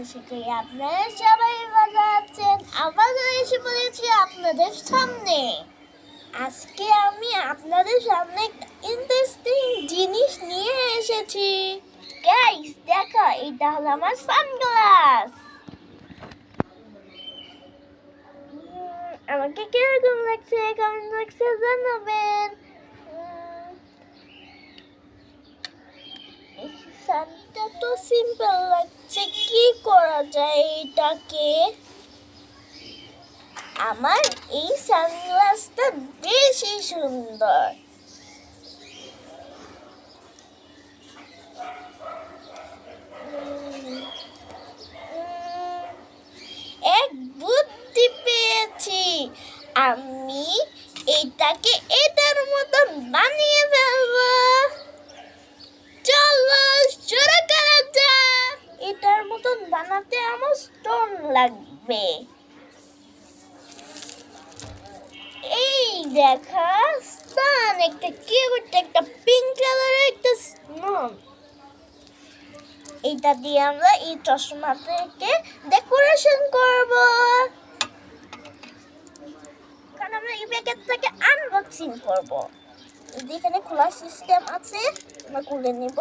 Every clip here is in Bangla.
আশা করি আপনারা সবাই ভালো আছেন। আবারও এসে পড়েছি আপনাদের সামনে। আজকে আমি আপনাদের সামনে ইন্টারেস্টিং জিনিস নিয়ে এসেছি। গাইস দেখো, এটা হলো আমার সানগ্লাস আমাকে কীরকম লাগছে কেমন লাগছে জানাবেন। সানটা তো সিম্পল লাগছে। কি করা যায় এটাকে? আমার এই সানগ্লাসটা বেশি সুন্দর। দেখা স্টোন একটা কিউট একটা পিঙ্ক কালারের একটা স্টোন এইটা দিয়ে আমরা এই চশমা থেকে ডেকোরেশন করব। কারণ আমরা এই প্যাকেট থেকে আনবক্সিং করব। এখানে খোলার সিস্টেম আছে, আমরা খুলে নিব।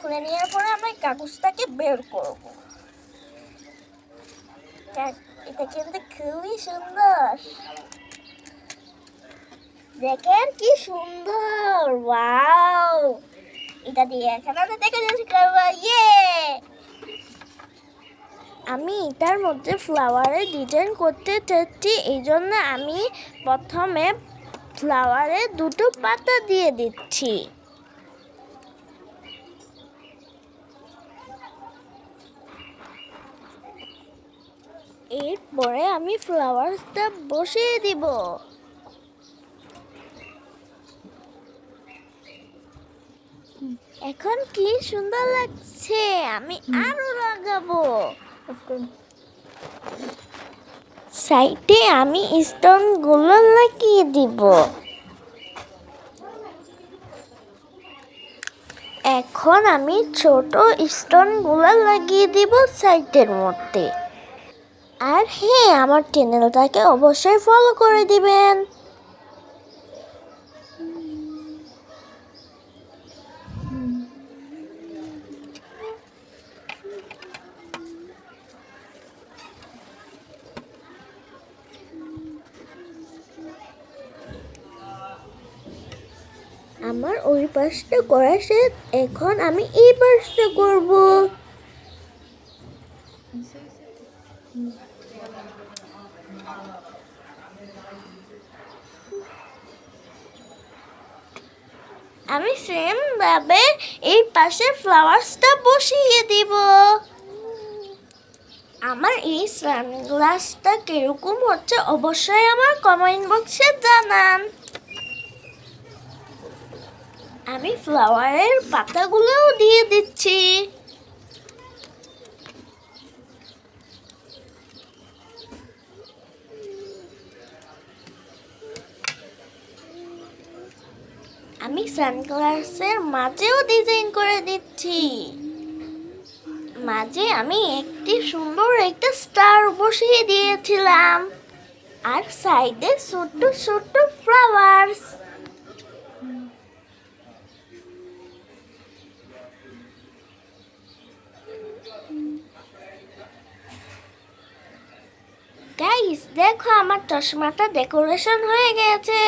খুলে নেওয়ার পরে আমরা কাগজটাকে বের করব। এটা কিন্তু খুবই সুন্দর। দেখেন কি সুন্দর, ওয়াও। এটা দিয়ে এখন দেখে করব ইয়ে। আমি এটার মধ্যে ফ্লাওয়ারের ডিজাইন করতে চাচ্ছি, এই জন্য আমি প্রথমে ফ্লাওয়ারে দুটো পাতা দিয়ে দিচ্ছি। এরপরে আমি ফ্লাওয়ারটা বসিয়ে দিব। এখন কি সুন্দর লাগছে? আমি আরও লাগাবো। সাইডে আমি স্টোনগুলো লাগিয়ে দিব। এখন আমি ছোট স্টোনগুলো লাগিয়ে দিব সাইডের মধ্যে। আর হ্যাঁ আমার চ্যানেলটাকে অবশ্যই ফলো করে দিবেন। আমার ওই পাশটা করা শেষ, এখন আমি এই পাশটা করব। আমি সেম ভাবে এই পাশে ফ্লাওয়ার্সটা বসিয়ে দিব। আমার এই সানগ্লাসটা কীরকম হচ্ছে অবশ্যই আমার কমেন্ট বক্সে জানান। আমি ফ্লাওয়ারের পাতাগুলোও দিয়ে দিচ্ছি। আমি সানগ্লাসের মাঝেও ডিজাইন করে দিচ্ছি। মাঝে আমি একটি সুন্দর একটা স্টার বসিয়ে দিয়েছিলাম। আর সাইডে ছোট্ট ছোট্ট ফ্লাওয়ার্স। গাইস দেখো আমার চশমাটা ডেকোরেশন হয়ে গেছে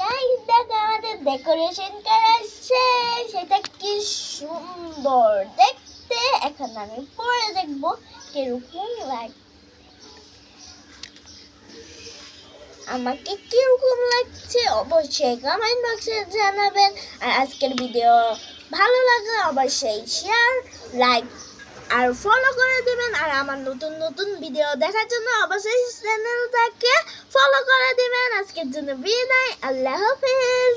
গাইস দেখো আমাদের ডেকোরেশন করা সেটা কি সুন্দর। দেখতে। এখন আমি পরে দেখব কীরকম লাগে। আমাকে কীরকম লাগছে অবশ্যই কমেন্ট বক্সে জানাবেন। আর আজকের ভিডিও ভালো লাগলে অবশ্যই শেয়ার লাইক আর ফলো করে দেবেন। আর আমার নতুন নতুন ভিডিও দেখার জন্য অবশ্যই চ্যানেলটাকে ফলো করে দেবেন। আজকের জন্য বিদায়। আল্লাহ হাফিজ।